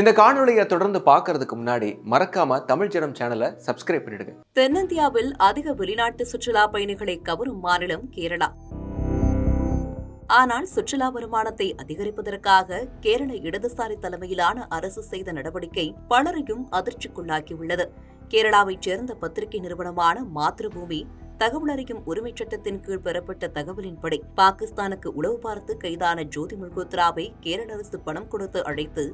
இந்த காணொளியை தொடர்ந்து பார்க்கறதுக்கு முன்னாடி மறக்காம தமிழ் ஜனம் சேனலை சப்ஸ்கிரைப் பண்ணிடுங்க. தென்னிந்தியாவில் அதிக வெளிநாட்டு சுற்றுலா பயணிகளை கவரும் மாநிலம் கேரளா. ஆனால் சுற்றுலா வருமானத்தை அதிகரிப்பதற்காக கேரள இடதுசாரி தலைமையிலான அரசு செய்த நடவடிக்கை பலரையும் அதிர்ச்சிக்குள்ளாக்கியுள்ளது. கேரளாவைச் சேர்ந்த பத்திரிகை நிறுவனமான மாத்ருபூமி தகவல் அறியும் உரிமைச் சட்டத்தின் கீழ் பெறப்பட்ட தகவலின்படி பாகிஸ்தானுக்கு உளவு பார்த்து கைதான ஜோதி மல்கோத்ராவை கேரள அரசு பணம் கொடுத்து அழைத்து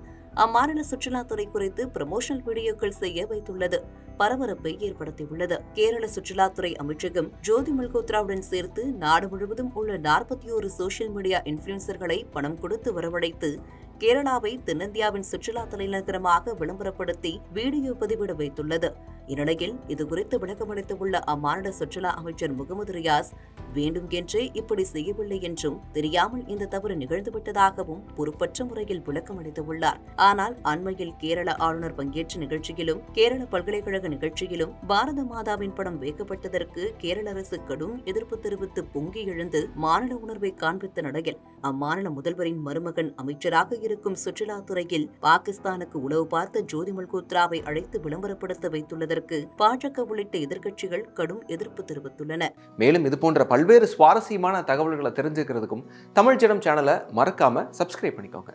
அம்மாநில சுற்றுலாத்துறை குறித்து ப்ரமோஷனல் வீடியோக்கள் செய்ய வைத்துள்ளது. பரபரப்பை ஏற்படுத்தியுள்ளது. கேரள சுற்றுலாத்துறை அமைச்சகம் ஜோதி மல்கோத்ராவுடன் சேர்த்து நாடு முழுவதும் உள்ள நாற்பத்தி ஒரு சோசியல் மீடியா இன்ஃபுளுசர்களை பணம் கொடுத்து வரவழைத்து கேரளாவை தென்னிந்தியாவின் சுற்றுலா தலைநகரமாக விளம்பரப்படுத்தி வீடியோ பதிவிட வைத்துள்ளது. இந்நிலையில் இதுகுறித்து விளக்கமளித்துள்ள அம்மாநில சுற்றுலா அமைச்சர் முகமது ரியாஸ் வேண்டும் என்றே இப்படி செய்யவில்லை என்றும் தெரியாமல் இந்த தவறு நிகழ்ந்துவிட்டதாகவும் பொறுப்பற்ற முறையில் விளக்கமளித்துள்ளார். ஆனால் அண்மையில் கேரள ஆளுநர் பங்கேற்ற நிகழ்ச்சியிலும் கேரள பல்கலைக்கழக நிகழ்ச்சியிலும் பாரத மாதாவின் படம் வைக்கப்பட்டதற்கு கேரள அரசு கடும் எதிர்ப்பு தெரிவித்து பொங்கி எழுந்து மாநில உணர்வை காண்பித்த நிலையில் அம்மாநில முதல்வரின் மருமகன் அமைச்சராக இருக்கும் சுற்றுலாத்துறையில் பாகிஸ்தானுக்கு உளவு பார்த்த ஜோதி மல்கோத்ராவை அழைத்து விளம்பரப்படுத்த வைத்துள்ளது. இதற்கு பாஜக உள்ளிட்ட எதிர்க்கட்சிகள் கடும் எதிர்ப்பு தெரிவித்துள்ளன. மேலும் இது போன்ற பல்வேறு சுவாரஸ்யமான தகவல்களை தெரிஞ்சுக்கிறதுக்கும் தமிழ் ஜனம் சேனலை மறக்காம சப்ஸ்கிரைப் பண்ணிக்கோங்க.